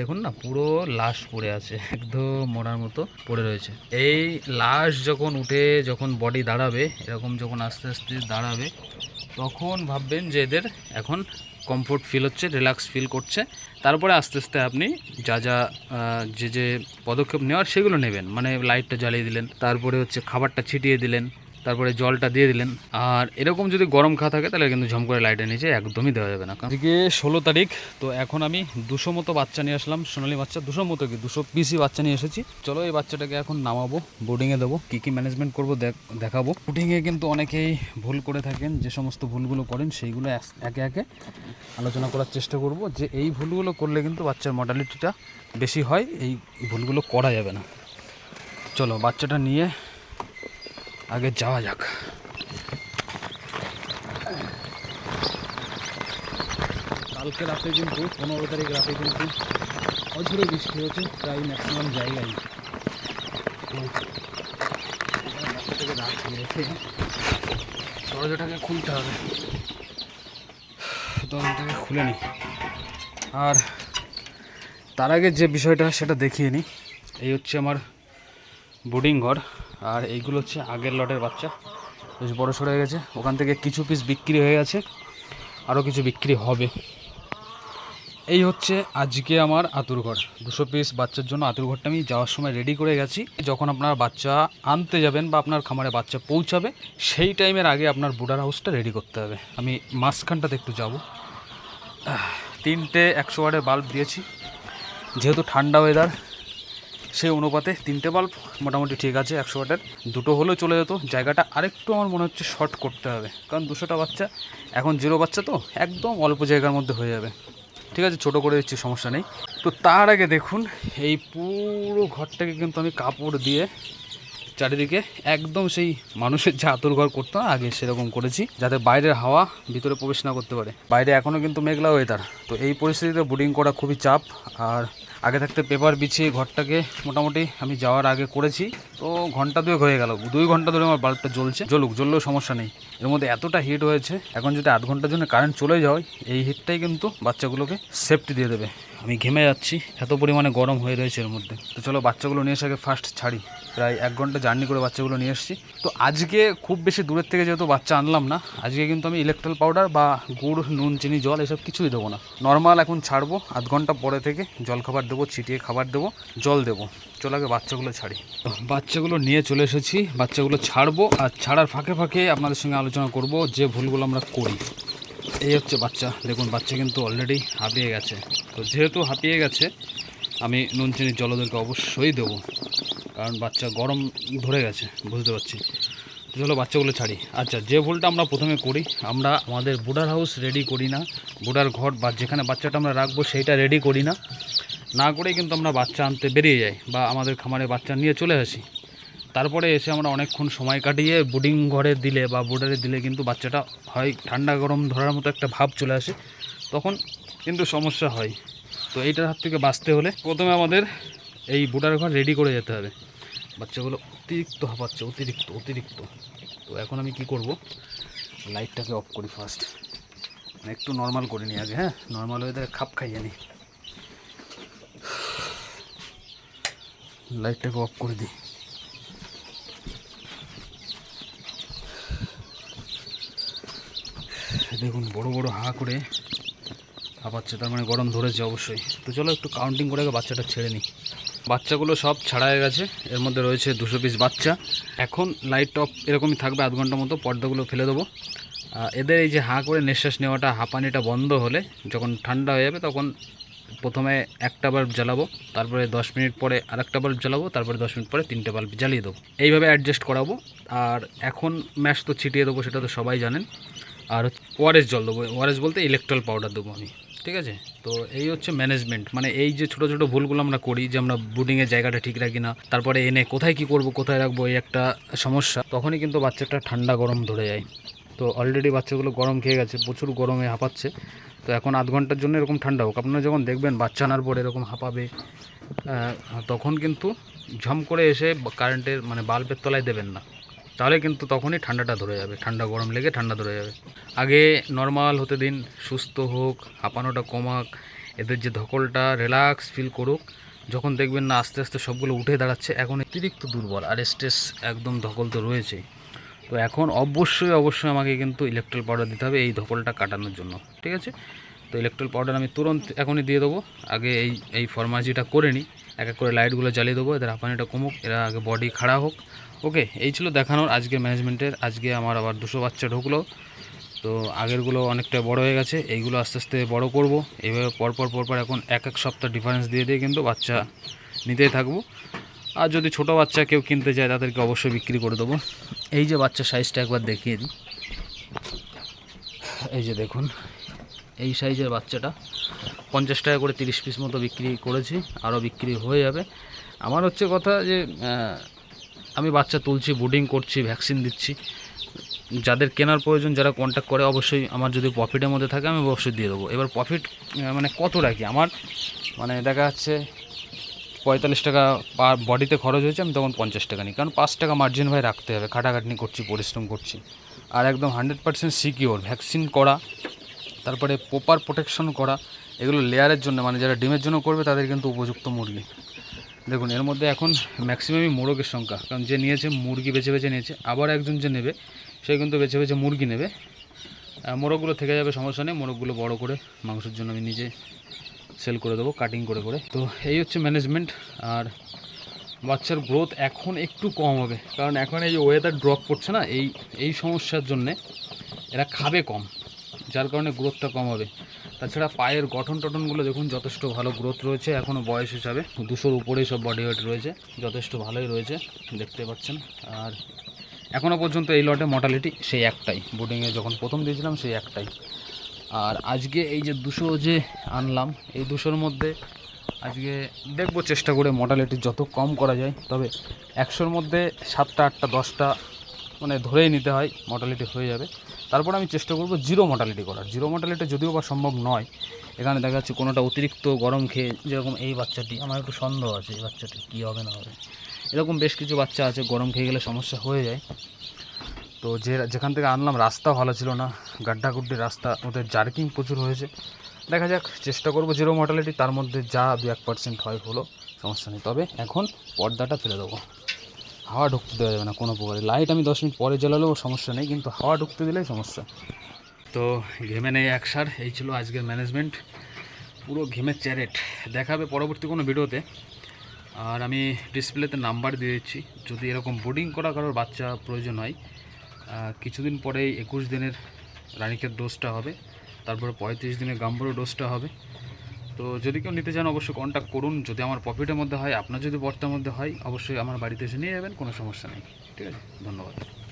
দেখুন না, পুরো লাশ পড়ে আছে, একদম মরার মতো পড়ে রয়েছে। এই লাশ যখন উঠে, যখন বডি দাঁড়াবে, এরকম যখন আস্তে আস্তে দাঁড়াবে, তখন ভাববেন যে এদের এখন কমফোর্ট ফিল হচ্ছে রিল্যাক্স ফিল করছে। তারপরে আস্তে আস্তে আপনি যা যা যে যে পদক্ষেপ নেওয়ার সেগুলো নেবেন। মানে লাইটটা জ্বালিয়ে দিলেন, তারপরে হচ্ছে খাবারটা ছিটিয়ে দিলেন তারপরে জলটা দিয়ে দিলেন। আর এরকম যদি গরম খাওয়া থাকে, তাহলে কিন্তু ঝম করে লাইটের নিচে একদমই দেওয়া যাবে না। আজকে ষোলো তারিখ, তো এখন আমি দুশো মতো বাচ্চা নিয়ে আসলাম। সোনালি বাচ্চা, দুশো মতো কি? দুশো পিসি বাচ্চা নিয়ে এসেছি। চলো এই বাচ্চাটাকে এখন নামাবো বোর্ডিংয়ে দেবো। কী কী ম্যানেজমেন্ট করব দেখ- দেখাবো। বোর্ডিংয়ে কিন্তু অনেকেই ভুল করে থাকেন, যে সমস্ত ভুলগুলো করেন, সেইগুলো একে একে আলোচনা করার চেষ্টা করব। যে এই ভুলগুলো করলে কিন্তু বাচ্চার মর্টালিটিটা বেশি হয়, এই ভুলগুলো করা যাবে না। চলো বাচ্চাটা নিয়ে আগে যাওয়া যাক। কালকে রাতে কিন্তু পনেরো তারিখ রাতে কিন্তু অঝরে বৃষ্টি হয়েছে প্রায় ম্যাক্সিমাম জায়গায়। রেখে দরজাটাকে খুলতে হবে। দরজাটাকে খুলে নিই আর তার আগে যে বিষয়টা সেটা দেখিয়ে নিই এই হচ্ছে আমার বোর্ডিং ঘর। আর এইগুলো হচ্ছে আগের লটের বাচ্চা। বেশ বড় সড়ো হয়ে গেছে। ওখান থেকে কিছু পিস বিক্রি হয়ে গেছে। আরও কিছু বিক্রি হবে। এই হচ্ছে আজকে আমার আতুর ঘর। দুশো পিস বাচ্চার জন্য আতুর ঘরটা আমি যাওয়ার সময় রেডি করে গেছি। যখন আপনার বাচ্চা আনতে যাবেন বা আপনার খামারে বাচ্চা পৌঁছাবে, সেই টাইমের আগে আপনার বুডার হাউসটা রেডি করতে হবে। আমি মাঝখানটাতে একটু যাব। তিনটে একশো ওয়ার্ডের বাল্ব দিয়েছি। যেহেতু ঠান্ডা ওয়েদার সেই অনুপাতে তিনটে বাল্ব মোটামুটি ঠিক আছে, একশো ওয়াটের। দুটো হলেও চলে যেত। জায়গাটা আরেকটু আমার মনে হচ্ছে শর্ট করতে হবে, কারণ দুশোটা বাচ্চা, এখন জিরো বাচ্চা তো, একদম অল্প জায়গার মধ্যে হয়ে যাবে। ঠিক আছে, ছোটো করে দিচ্ছি, সমস্যা নেই। তো তার আগে দেখুন, এই পুরো ঘরটাকে কিন্তু আমি কাপড় দিয়ে চারিদিকে একদম সেই মানুষের যে আতর ঘর করতো আগে সেরকম করেছি, যাতে বাইরের হাওয়া ভিতরে প্রবেশ না করতে পারে। বাইরে এখনও কিন্তু মেঘলা ওয়েদার তো এই পরিস্থিতিতে বোর্ডিং করা খুবই চাপ। আর আগে থাকতে পেপার বিছিয়ে ঘরটাকে মোটামুটি আমি যাওয়ার আগে করেছি। তো ঘণ্টা দুয়েক হয়ে গেল। দুই ঘণ্টা ধরে আমার বাল্বটা জ্বলছে। জ্বলুক, জ্বললেও সমস্যা নেই। এর মধ্যে এতটা হিট হয়েছে, এখন যদি আধ ঘণ্টার জন্য কারেন্ট চলে যায়, এই হিটটাই কিন্তু বাচ্চাগুলোকে সেফটি দিয়ে দেবে। আমি ঘেমে যাচ্ছি, এত পরিমাণে গরম হয়ে রয়েছে এর মধ্যে। তো চলো বাচ্চাগুলো নিয়ে এসে আগে ফার্স্ট ছাড়ি। প্রায় এক ঘণ্টা জার্নি করে বাচ্চাগুলো নিয়ে এসেছি। তো আজকে খুব বেশি দূরের থেকে যেহেতু বাচ্চা আনলাম না, আজকে কিন্তু আমি ইলেকট্রাল পাউডার বা গুড়, নুন, চিনি, জল এসব কিছুই দেবো না। নর্মাল এখন ছাড়বো, আধ ঘণ্টা পরে থেকে জল খাবার দেবো, ছিটিয়ে খাবার দেবো, জল দেবো। চলো আগে বাচ্চাগুলো ছাড়ি। বাচ্চাগুলো নিয়ে চলে এসেছি, বাচ্চাগুলো ছাড়বো আর ছাড়ার ফাঁকে ফাঁকে আপনাদের সঙ্গে আলোচনা করব, যে ভুলগুলো আমরা করি। এই হচ্ছে বাচ্চা। দেখুন, বাচ্চা কিন্তু অলরেডি হাঁপিয়ে গেছে। তো যেহেতু হাঁপিয়ে গেছে, আমি নুন চিনির জল ওদেরকে অবশ্যই দেবো। কারণ বাচ্চা গরম ধরে গেছে, বুঝতে পারছি। চলো বাচ্চাগুলো ছাড়ি। আচ্ছা যে ভুলটা আমরা প্রথমে করি, আমরা আমাদের বুডার হাউস রেডি করি না। বুডার ঘর বা যেখানে বাচ্চাটা আমরা রাখব, সেইটা রেডি করি না। না করেই কিন্তু আমরা বাচ্চা আনতে বেরিয়ে যাই বা আমাদের খামারে বাচ্চা নিয়ে চলে আসি। তারপরে এসে আমরা অনেকক্ষণ সময় কাটিয়ে বুডিং ঘরে দিলে বা বোর্ডারে দিলে কিন্তু বাচ্চাটা হয়, ঠান্ডা গরম ধরার মতো একটা ভাব চলে আসে, তখন কিন্তু সমস্যা হয়। তো এইটার হাত থেকে বাঁচতে হলে প্রথমে আমাদের এই বুটার ঘর রেডি করে যেতে হবে। বাচ্চাগুলো অতিরিক্ত হাঁপাচ্ছে, অতিরিক্ত অতিরিক্ত। তো এখন আমি কি করব? লাইটটাকে অফ করি ফার্স্ট একটু নর্মাল করে নিই আগে হ্যাঁ? নর্মাল হয়ে খাপ খাইয়ে নিই। লাইটটাকে অফ করে দিই। দেখুন, বড় বড় হা করে হাঁপাচ্ছে তার মানে গরম ধরেছে অবশ্যই। তো চলো একটু কাউন্টিং করে বাচ্চাটা ছেড়ে নিই। বাচ্চাগুলো সব ছাড়া হয়ে গেছে, এর মধ্যে রয়েছে দুশো পিস বাচ্চা। এখন লাইট অফ এরকমই থাকবে আধ ঘণ্টা মতো, পর্দাগুলো ফেলে দেবো। এদের এই যে হাঁ করে নিঃশ্বাস নেওয়াটা, হাঁপানিটা বন্ধ হলে যখন ঠান্ডা হয়ে যাবে তখন প্রথমে একটা বাল্ব জ্বালাবো, তারপরে দশ মিনিট পরে আরেকটা বাল্ব জ্বালাবো, তারপরে দশ মিনিট পরে তিনটে বাল্ব জ্বালিয়ে দেবো। এইভাবে অ্যাডজাস্ট করাবো। আর এখন ম্যাশ তো ছিটিয়ে দেবো, সেটা তো সবাই জানেন। আর ওয়ারেস জল দেবো। ওয়ারেস বলতে ইলেকট্রল পাউডার দেবো আমি, ঠিক আছে? তো এই হচ্ছে ম্যানেজমেন্ট মানে এই যে ছোটো ছোটো ভুলগুলো আমরা করি, যে আমরা বুডিংয়ের জায়গাটা ঠিক রাখি না, তারপরে এনে কোথায় কি করব, কোথায় রাখব, এই একটা সমস্যা, তখনই কিন্তু বাচ্চাটা ঠান্ডা গরম ধরে যায়। তো অলরেডি বাচ্চাগুলো গরম খেয়ে গেছে, প্রচুর গরমে হাঁপাচ্ছে। তো এখন আধ ঘণ্টার জন্য এরকম ঠান্ডা হোক। আপনারা যখন দেখবেন বাচ্চা আনার পর এরকম হাঁপাবে তখন কিন্তু ঝম করে এসে কারেন্টের মানে বাল্বের তলায় দেবেন না। তাহলে কিন্তু তখনই ঠান্ডাটা ধরে যাবে। ঠান্ডা গরম লেগে ঠান্ডা ধরে যাবে। আগে নর্মাল হতে দিন, সুস্থ হোক, হাঁপানোটা কমাক, এদের যে ধকলটা রিল্যাক্স ফিল করুক। যখন দেখবেন না, আস্তে আস্তে সবগুলো উঠে দাঁড়াচ্ছে, এখন অতিরিক্ত দুর্বল আর স্ট্রেস একদম ধকল তো রয়েছেই। তো এখন অবশ্যই অবশ্যই আমাকে কিন্তু ইলেকট্রল পাউডার দিতে হবে এই ধকলটা কাটানোর জন্য, ঠিক আছে? তো ইলেকট্রল পাউডার আমি তুরন্ত এখনই দিয়ে দেবো। আগে এই এই ফরমালিটিটা করে নিই, এক এক করে লাইটগুলো জ্বালিয়ে দেবো, এদের হাঁপানিটা কমুক, এরা আগে বডি খাড়া হোক। ওকে, এই ছিল দেখানোর আজকে ম্যানেজমেন্টের আজকে আমার আবার দুশো বাচ্চা ঢুকলো। তো আগেরগুলো অনেকটা বড় হয়ে গেছে, এইগুলো আস্তে আস্তে বড় করব। এইভাবে পরপর পরপর এখন এক এক সপ্তাহ ডিফারেন্স দিয়ে দিয়ে কিন্তু বাচ্চা নিতেই থাকব। আর যদি ছোট বাচ্চা কেউ কিনতে চায়, তাদেরকে অবশ্যই বিক্রি করে দেবো। এই যে বাচ্চা সাইজটা একবার দেখিয়ে দিই। এই যে দেখুন, এই সাইজের বাচ্চাটা পঞ্চাশ টাকা করে তিরিশ পিস মতো বিক্রি করেছি, আরও বিক্রি হয়ে যাবে। আমার হচ্ছে কথা যে আমি বাচ্চা তুলছি বুডিং করছি ভ্যাকসিন দিচ্ছি। যাদের কেনার প্রয়োজন, যারা কন্ট্যাক্ট করে, অবশ্যই আমার যদি প্রফিটের মধ্যে থাকে, আমি অবশ্যই দিয়ে দেবো। এবার প্রফিট মানে কত রাখি আমার মানে দেখা যাচ্ছে পঁয়তাল্লিশ টাকা বডিতে খরচ হয়েছে, আমি তখন পঞ্চাশ টাকা নিই। কারণ পাঁচ টাকা মার্জিন ভাই রাখতে হবে, খাটাখাটনি করছি, পরিশ্রম করছি। আর একদম হান্ড্রেড পার্সেন্ট সিকিওর ভ্যাকসিন করা, তারপরে প্রপার প্রোটেকশন করা, এগুলো লেয়ারের জন্য মানে যারা ডিমের জন্য করবে, তাদের কিন্তু উপযুক্ত মুরগি। দেখুন, এর মধ্যে এখন ম্যাক্সিমামই মোরগের সংখ্যা, কারণ যে নিয়েছে, মুরগি বেছে বেছে নিয়েছে, আবার একজন যে নেবে, সে কিন্তু বেছে বেছে মুরগি নেবে। মোরগগুলো থেকে যাবে, সমস্যা নেই, মোরগগুলো বড় করে মাংসের জন্য আমি নিজে সেল করে দেবো কাটিং করে করে। তো এই হচ্ছে ম্যানেজমেন্ট আর বাচ্চার গ্রোথ এখন একটু কম হবে। কারণ এখন এই ওয়েদার ড্রপ করছে না, এই এই সমস্যার জন্যে এরা খাবে কম, যার কারণে গ্রোথটা কম হবে। তাছাড়া পায়ের গঠন টঠনগুলো দেখুন, যথেষ্ট ভালো গ্রোথ রয়েছে এখনও বয়স হিসাবে। দুশোর উপরেই সব বডি ওয়েট রয়েছে, যথেষ্ট ভালোই রয়েছে, দেখতে পাচ্ছেন। আর এখনও পর্যন্ত এই লটে মর্টালিটি সেই একটাই। বোর্ডিংয়ে যখন প্রথম দিয়েছিলাম সেই একটাই। আর আজকে এই যে দুশো যে আনলাম, এই দুশোর মধ্যে আজকে দেখব চেষ্টা করে মর্টালিটি যত কম করা যায়, তবে একশোর মধ্যে সাতটা, আটটা, দশটা মানে ধরেই নিতে হয় মর্টালিটি হয়ে যাবে। তারপর আমি চেষ্টা করব জিরো মর্টালিটি করার। জিরো মর্টালিটি যদিও বা সম্ভব নয়, এখানে দেখা যাচ্ছে কোনোটা অতিরিক্ত গরম খেয়ে যেরকম এই বাচ্চাটি, আমার একটু সন্দেহ আছে এই বাচ্চাটি কী হবে না হবে। এরকম বেশ কিছু বাচ্চা আছে, গরম খেয়ে গেলে সমস্যা হয়ে যায়। তো যে যেখান থেকে আনলাম রাস্তা ভালো ছিল না, গাড্ডাগুড্ডি রাস্তা, ওদের জার্কিং প্রচুর হয়েছে। দেখা যাক, চেষ্টা করব জিরো মর্টালিটি তার মধ্যে যা দু এক পার্সেন্ট হয় হলো, সমস্যা নেই। তবে এখন পর্দাটা ফেলে দেবো। হাওয়া ঢুকতে দেওয়া যাবে না কোনো প্রকারে লাইট আমি দশ মিনিট পরে জ্বালালেও সমস্যা নেই, কিন্তু হাওয়া ঢুকতে দিলেই সমস্যা। তো ঘেমে নেই একসার এই ছিল আজকের ম্যানেজমেন্ট পুরো ঘেমে চ্যারেট দেখাবে পরবর্তী কোনো ভিডিওতে। আর আমি ডিসপ্লেতে নাম্বার দিয়ে দিচ্ছি। যদি এরকম বোর্ডিং করা কারোর বাচ্চা প্রয়োজন হয় কিছুদিন পরেই একুশ দিনের রানিকের ডোজটা হবে। তারপরে পঁয়ত্রিশ দিনের গাম্বরও ডোজটা হবে। তো যদি কেউ নিতে চান, অবশ্যই কন্ট্যাক্ট করুন। যদি আমার প্রফিটের মধ্যে হয়, আপনার যদি বর্তার মধ্যে হয়, অবশ্যই আমার বাড়িতে এসে নিয়ে যাবেন, কোনো সমস্যা নেই। ঠিক আছে? ধন্যবাদ।